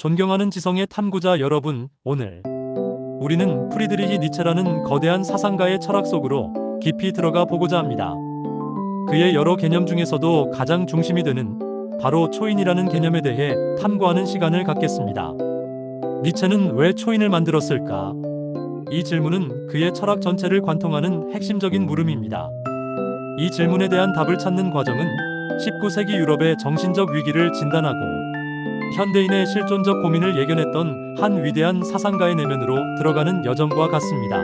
존경하는 지성의 탐구자 여러분, 오늘 우리는 프리드리히 니체라는 거대한 사상가의 철학 속으로 깊이 들어가 보고자 합니다. 그의 여러 개념 중에서도 가장 중심이 되는 바로 초인이라는 개념에 대해 탐구하는 시간을 갖겠습니다. 니체는 왜 초인을 만들었을까? 이 질문은 그의 철학 전체를 관통하는 핵심적인 물음입니다. 이 질문에 대한 답을 찾는 과정은 19세기 유럽의 정신적 위기를 진단하고 현대인의 실존적 고민을 예견했던 한 위대한 사상가의 내면으로 들어가는 여정과 같습니다.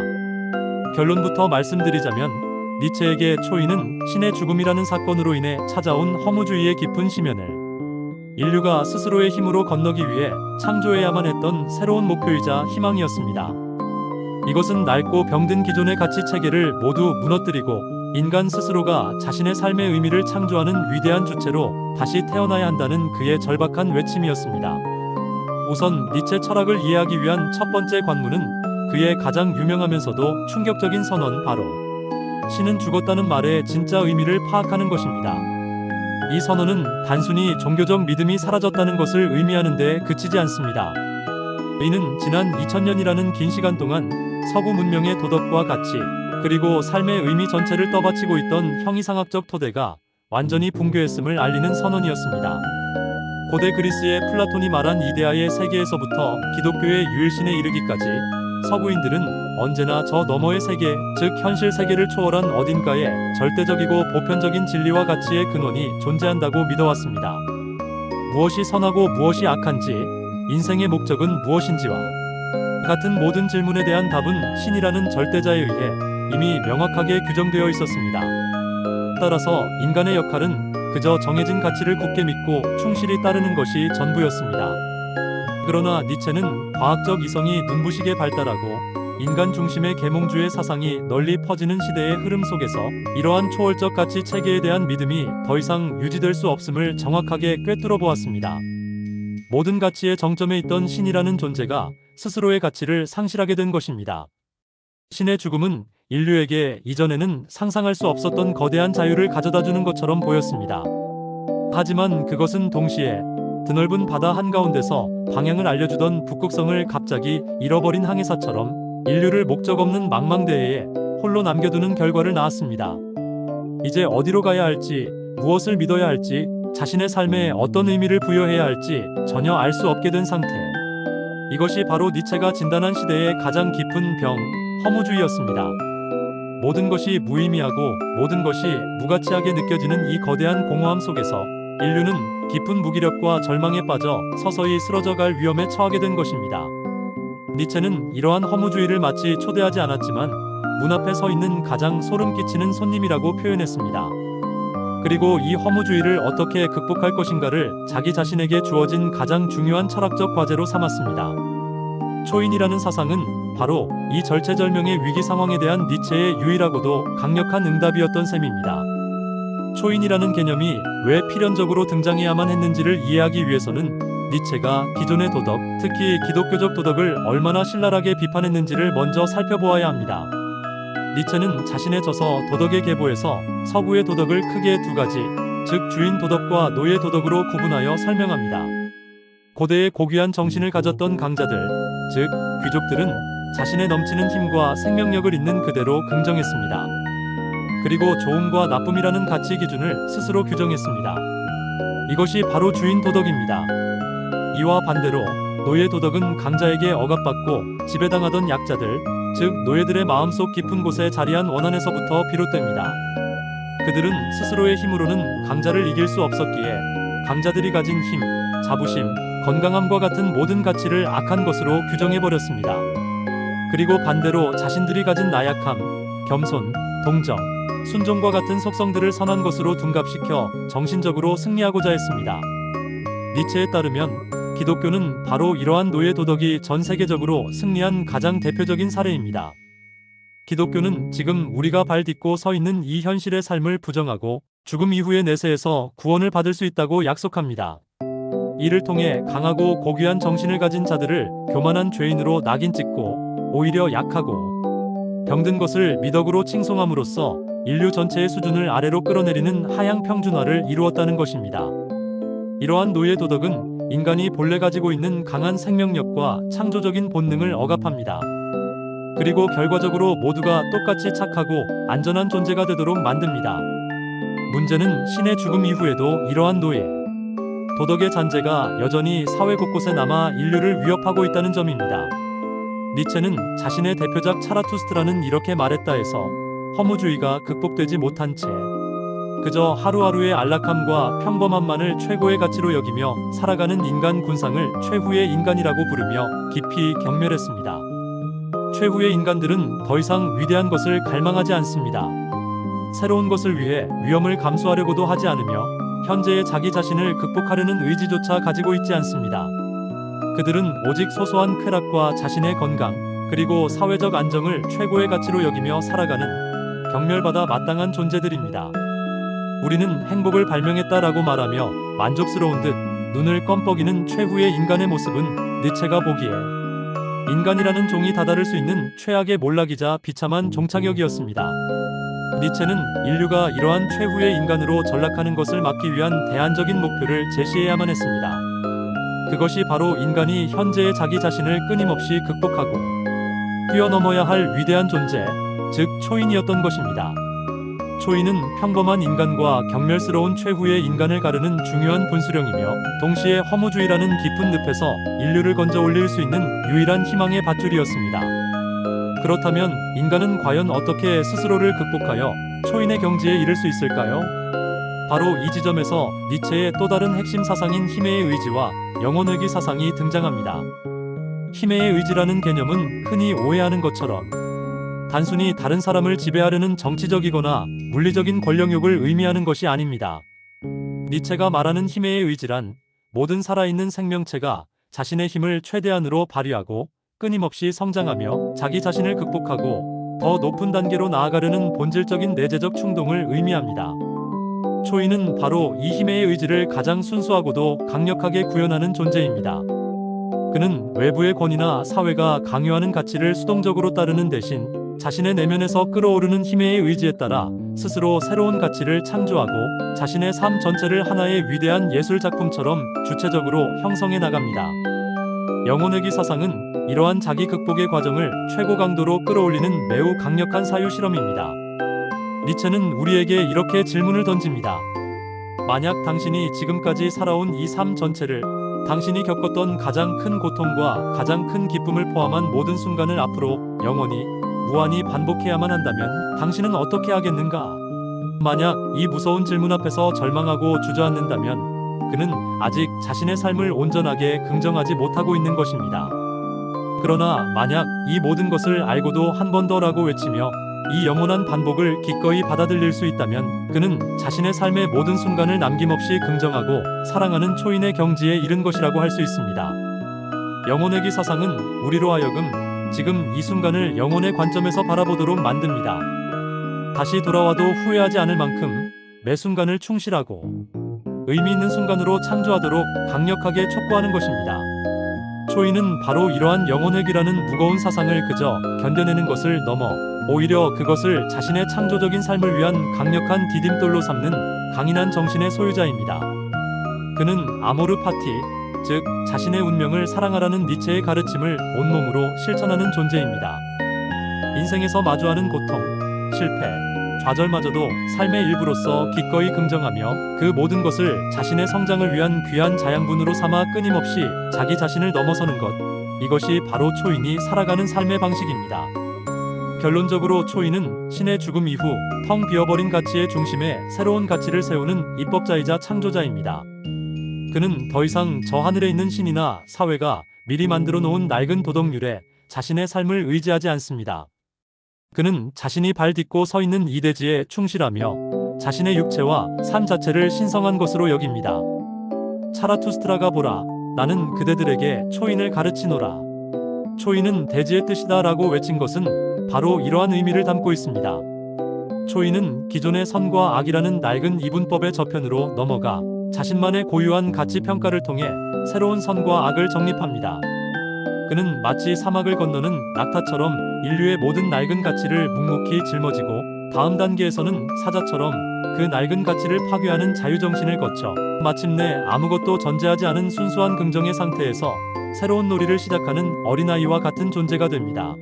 결론부터 말씀드리자면 니체에게 초인은 신의 죽음이라는 사건으로 인해 찾아온 허무주의의 깊은 심연을 인류가 스스로의 힘으로 건너기 위해 창조해야만 했던 새로운 목표이자 희망이었습니다. 이것은 낡고 병든 기존의 가치 체계를 모두 무너뜨리고 인간 스스로가 자신의 삶의 의미를 창조하는 위대한 주체로 다시 태어나야 한다는 그의 절박한 외침이었습니다. 우선 니체 철학을 이해하기 위한 첫 번째 관문은 그의 가장 유명하면서도 충격적인 선언 바로 신은 죽었다는 말의 진짜 의미를 파악하는 것입니다. 이 선언은 단순히 종교적 믿음이 사라졌다는 것을 의미하는데 그치지 않습니다. 이는 지난 2000년이라는 긴 시간 동안 서구 문명의 도덕과 가치, 그리고 삶의 의미 전체를 떠받치고 있던 형이상학적 토대가 완전히 붕괴했음을 알리는 선언이었습니다. 고대 그리스의 플라톤이 말한 이데아의 세계에서부터 기독교의 유일신에 이르기까지 서구인들은 언제나 저 너머의 세계, 즉 현실 세계를 초월한 어딘가에 절대적이고 보편적인 진리와 가치의 근원이 존재한다고 믿어왔습니다. 무엇이 선하고 무엇이 악한지, 인생의 목적은 무엇인지와 같은 모든 질문에 대한 답은 신이라는 절대자에 의해 이미 명확하게 규정되어 있었습니다. 따라서 인간의 역할은 그저 정해진 가치를 굳게 믿고 충실히 따르는 것이 전부였습니다. 그러나 니체는 과학적 이성이 눈부시게 발달하고 인간 중심의 계몽주의 사상이 널리 퍼지는 시대의 흐름 속에서 이러한 초월적 가치 체계에 대한 믿음이 더 이상 유지될 수 없음을 정확하게 꿰뚫어 보았습니다. 모든 가치의 정점에 있던 신이라는 존재가 스스로의 가치를 상실하게 된 것입니다. 신의 죽음은 인류에게 이전에는 상상할 수 없었던 거대한 자유를 가져다 주는 것처럼 보였습니다. 하지만 그것은 동시에 드넓은 바다 한가운데서 방향을 알려주던 북극성을 갑자기 잃어버린 항해사처럼 인류를 목적 없는 망망대해에 홀로 남겨두는 결과를 낳았습니다. 이제 어디로 가야 할지, 무엇을 믿어야 할지, 자신의 삶에 어떤 의미를 부여해야 할지 전혀 알 수 없게 된 상태. 이것이 바로 니체가 진단한 시대의 가장 깊은 병, 허무주의였습니다. 모든 것이 무의미하고 모든 것이 무가치하게 느껴지는 이 거대한 공허함 속에서 인류는 깊은 무기력과 절망에 빠져 서서히 쓰러져 갈 위험에 처하게 된 것입니다. 니체는 이러한 허무주의를 마치 초대하지 않았지만 문 앞에 서 있는 가장 소름 끼치는 손님이라고 표현했습니다. 그리고 이 허무주의를 어떻게 극복할 것인가를 자기 자신에게 주어진 가장 중요한 철학적 과제로 삼았습니다. 초인이라는 사상은 바로 이 절체절명의 위기 상황에 대한 니체의 유일하고도 강력한 응답이었던 셈입니다. 초인이라는 개념이 왜 필연적으로 등장해야만 했는지를 이해하기 위해서는 니체가 기존의 도덕, 특히 기독교적 도덕을 얼마나 신랄하게 비판했는지를 먼저 살펴보아야 합니다. 니체는 자신의 저서 도덕의 계보에서 서구의 도덕을 크게 두 가지, 즉 주인 도덕과 노예 도덕으로 구분하여 설명합니다. 고대의 고귀한 정신을 가졌던 강자들, 즉 귀족들은 자신의 넘치는 힘과 생명력을 있는 그대로 긍정했습니다. 그리고 좋음과 나쁨이라는 가치 기준을 스스로 규정했습니다. 이것이 바로 주인 도덕입니다. 이와 반대로 노예 도덕은 강자에게 억압받고 지배당하던 약자들, 즉 노예들의 마음속 깊은 곳에 자리한 원한에서부터 비롯됩니다. 그들은 스스로의 힘으로는 강자를 이길 수 없었기에 강자들이 가진 힘, 자부심, 건강함과 같은 모든 가치를 악한 것으로 규정해 버렸습니다. 그리고 반대로 자신들이 가진 나약함, 겸손, 동정, 순종과 같은 속성들을 선한 것으로 둔갑시켜 정신적으로 승리하고자 했습니다. 니체에 따르면 기독교는 바로 이러한 노예 도덕이 전 세계적으로 승리한 가장 대표적인 사례입니다. 기독교는 지금 우리가 발 딛고 서 있는 이 현실의 삶을 부정하고 죽음 이후의 내세에서 구원을 받을 수 있다고 약속합니다. 이를 통해 강하고 고귀한 정신을 가진 자들을 교만한 죄인으로 낙인 찍고 오히려 약하고 병든 것을 미덕으로 칭송함으로써 인류 전체의 수준을 아래로 끌어내리는 하향 평준화를 이루었다는 것입니다. 이러한 노예 도덕은 인간이 본래 가지고 있는 강한 생명력과 창조적인 본능을 억압합니다. 그리고 결과적으로 모두가 똑같이 착하고 안전한 존재가 되도록 만듭니다. 문제는 신의 죽음 이후에도 이러한 노예, 도덕의 잔재가 여전히 사회 곳곳에 남아 인류를 위협하고 있다는 점입니다. 니체는 자신의 대표작 차라투스트라는 이렇게 말했다 해서 허무주의가 극복되지 못한 채 그저 하루하루의 안락함과 평범함만을 최고의 가치로 여기며 살아가는 인간 군상을 최후의 인간이라고 부르며 깊이 경멸했습니다. 최후의 인간들은 더 이상 위대한 것을 갈망하지 않습니다. 새로운 것을 위해 위험을 감수하려고도 하지 않으며 현재의 자기 자신을 극복하려는 의지조차 가지고 있지 않습니다. 그들은 오직 소소한 쾌락과 자신의 건강, 그리고 사회적 안정을 최고의 가치로 여기며 살아가는 경멸받아 마땅한 존재들입니다. 우리는 행복을 발명했다라고 말하며 만족스러운 듯 눈을 껌뻑이는 최후의 인간의 모습은 니체가 보기에 인간이라는 종이 다다를 수 있는 최악의 몰락이자 비참한 종착역이었습니다. 니체는 인류가 이러한 최후의 인간으로 전락하는 것을 막기 위한 대안적인 목표를 제시해야만 했습니다. 그것이 바로 인간이 현재의 자기 자신을 끊임없이 극복하고 뛰어넘어야 할 위대한 존재, 즉 초인이었던 것입니다. 초인은 평범한 인간과 경멸스러운 최후의 인간을 가르는 중요한 분수령이며 동시에 허무주의라는 깊은 늪에서 인류를 건져 올릴 수 있는 유일한 희망의 밧줄이었습니다. 그렇다면 인간은 과연 어떻게 스스로를 극복하여 초인의 경지에 이를 수 있을까요? 바로 이 지점에서 니체의 또 다른 핵심 사상인 힘의 의지와 영혼의기 사상이 등장합니다. 힘의 의지라는 개념은 흔히 오해하는 것처럼 단순히 다른 사람을 지배하려는 정치적이거나 물리적인 권력욕을 의미하는 것이 아닙니다. 니체가 말하는 힘의 의지란 모든 살아있는 생명체가 자신의 힘을 최대한으로 발휘하고 끊임없이 성장하며 자기 자신을 극복하고 더 높은 단계로 나아가려는 본질적인 내재적 충동을 의미합니다. 초인은 바로 이 힘의 의지를 가장 순수하고도 강력하게 구현하는 존재입니다. 그는 외부의 권위나 사회가 강요하는 가치를 수동적으로 따르는 대신 자신의 내면에서 끌어오르는 힘의 의지에 따라 스스로 새로운 가치를 창조하고 자신의 삶 전체를 하나의 위대한 예술 작품처럼 주체적으로 형성해 나갑니다. 영혼의 기 사상은 이러한 자기 극복의 과정을 최고 강도로 끌어올리는 매우 강력한 사유 실험입니다. 니체는 우리에게 이렇게 질문을 던집니다. 만약 당신이 지금까지 살아온 이 삶 전체를 당신이 겪었던 가장 큰 고통과 가장 큰 기쁨을 포함한 모든 순간을 앞으로 영원히 무한히 반복해야만 한다면 당신은 어떻게 하겠는가? 만약 이 무서운 질문 앞에서 절망하고 주저앉는다면 그는 아직 자신의 삶을 온전하게 긍정하지 못하고 있는 것입니다. 그러나 만약 이 모든 것을 알고도 한 번 더라고 외치며 이 영원한 반복을 기꺼이 받아들일 수 있다면 그는 자신의 삶의 모든 순간을 남김없이 긍정하고 사랑하는 초인의 경지에 이른 것이라고 할 수 있습니다. 영혼의 기 사상은 우리로 하여금 지금 이 순간을 영혼의 관점에서 바라보도록 만듭니다. 다시 돌아와도 후회하지 않을 만큼 매 순간을 충실하고 의미 있는 순간으로 창조하도록 강력하게 촉구하는 것입니다. 초인은 바로 이러한 영혼회귀라는 무거운 사상을 그저 견뎌내는 것을 넘어 오히려 그것을 자신의 창조적인 삶을 위한 강력한 디딤돌로 삼는 강인한 정신의 소유자입니다. 그는 아모르 파티, 즉 자신의 운명을 사랑하라는 니체의 가르침을 온몸으로 실천하는 존재입니다. 인생에서 마주하는 고통, 실패, 좌절마저도 삶의 일부로서 기꺼이 긍정하며 그 모든 것을 자신의 성장을 위한 귀한 자양분으로 삼아 끊임없이 자기 자신을 넘어서는 것. 이것이 바로 초인이 살아가는 삶의 방식입니다. 결론적으로 초인은 신의 죽음 이후 텅 비어버린 가치의 중심에 새로운 가치를 세우는 입법자이자 창조자입니다. 그는 더 이상 저 하늘에 있는 신이나 사회가 미리 만들어 놓은 낡은 도덕률에 자신의 삶을 의지하지 않습니다. 그는 자신이 발 딛고 서 있는 이 대지에 충실하며 자신의 육체와 삶 자체를 신성한 것으로 여깁니다. 차라투스트라가 보라, 나는 그대들에게 초인을 가르치노라. 초인은 대지의 뜻이다 라고 외친 것은 바로 이러한 의미를 담고 있습니다. 초인은 기존의 선과 악이라는 낡은 이분법의 저편으로 넘어가 자신만의 고유한 가치 평가를 통해 새로운 선과 악을 정립합니다. 그는 마치 사막을 건너는 낙타처럼 인류의 모든 낡은 가치를 묵묵히 짊어지고 다음 단계에서는 사자처럼 그 낡은 가치를 파괴하는 자유정신을 거쳐 마침내 아무것도 전제하지 않은 순수한 긍정의 상태에서 새로운 놀이를 시작하는 어린아이와 같은 존재가 됩니다.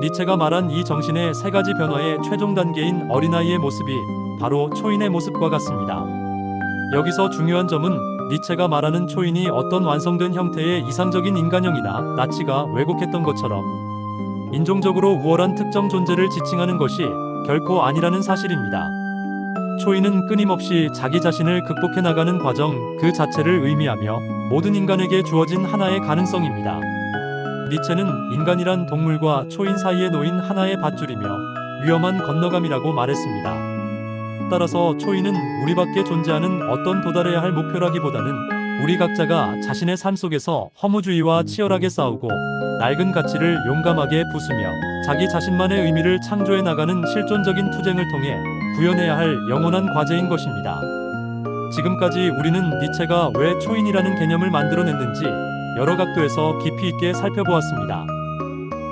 니체가 말한 이 정신의 세 가지 변화의 최종 단계인 어린아이의 모습이 바로 초인의 모습과 같습니다. 여기서 중요한 점은 니체가 말하는 초인이 어떤 완성된 형태의 이상적인 인간형이나 나치가 왜곡했던 것처럼 인종적으로 우월한 특정 존재를 지칭하는 것이 결코 아니라는 사실입니다. 초인은 끊임없이 자기 자신을 극복해 나가는 과정 그 자체를 의미하며 모든 인간에게 주어진 하나의 가능성입니다. 니체는 인간이란 동물과 초인 사이에 놓인 하나의 밧줄이며 위험한 건너감이라고 말했습니다. 따라서 초인은 우리 밖에 존재하는 어떤 도달해야 할 목표라기보다는 우리 각자가 자신의 삶 속에서 허무주의와 치열하게 싸우고 낡은 가치를 용감하게 부수며 자기 자신만의 의미를 창조해 나가는 실존적인 투쟁을 통해 구현해야 할 영원한 과제인 것입니다. 지금까지 우리는 니체가 왜 초인이라는 개념을 만들어냈는지 여러 각도에서 깊이 있게 살펴보았습니다.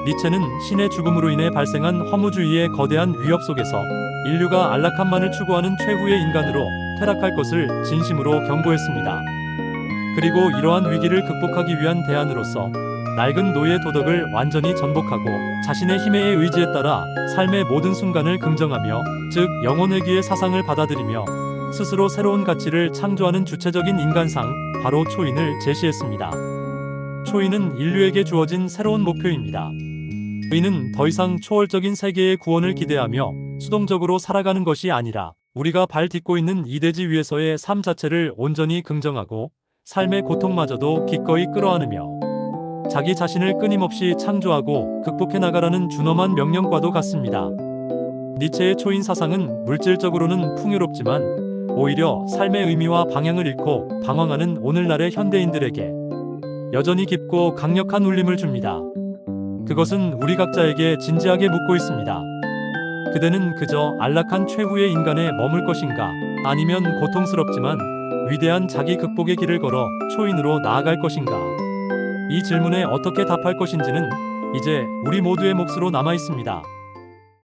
니체는 신의 죽음으로 인해 발생한 허무주의의 거대한 위협 속에서 인류가 안락함만을 추구하는 최후의 인간으로 퇴락할 것을 진심으로 경고했습니다. 그리고 이러한 위기를 극복하기 위한 대안으로서 낡은 노예 도덕을 완전히 전복하고 자신의 힘에 의지에 따라 삶의 모든 순간을 긍정하며 즉 영혼회귀의 사상을 받아들이며 스스로 새로운 가치를 창조하는 주체적인 인간상 바로 초인을 제시했습니다. 초인은 인류에게 주어진 새로운 목표입니다. 의는 더 이상 초월적인 세계의 구원을 기대하며 수동적으로 살아가는 것이 아니라 우리가 발 딛고 있는 이 대지 위에서의 삶 자체를 온전히 긍정하고 삶의 고통마저도 기꺼이 끌어안으며 자기 자신을 끊임없이 창조하고 극복해 나가라는 준엄한 명령과도 같습니다. 니체의 초인 사상은 물질적으로는 풍요롭지만 오히려 삶의 의미와 방향을 잃고 방황하는 오늘날의 현대인들에게 여전히 깊고 강력한 울림을 줍니다. 그것은 우리 각자에게 진지하게 묻고 있습니다. 그대는 그저 안락한 최후의 인간에 머물 것인가? 아니면 고통스럽지만 위대한 자기 극복의 길을 걸어 초인으로 나아갈 것인가? 이 질문에 어떻게 답할 것인지는 이제 우리 모두의 몫으로 남아 있습니다.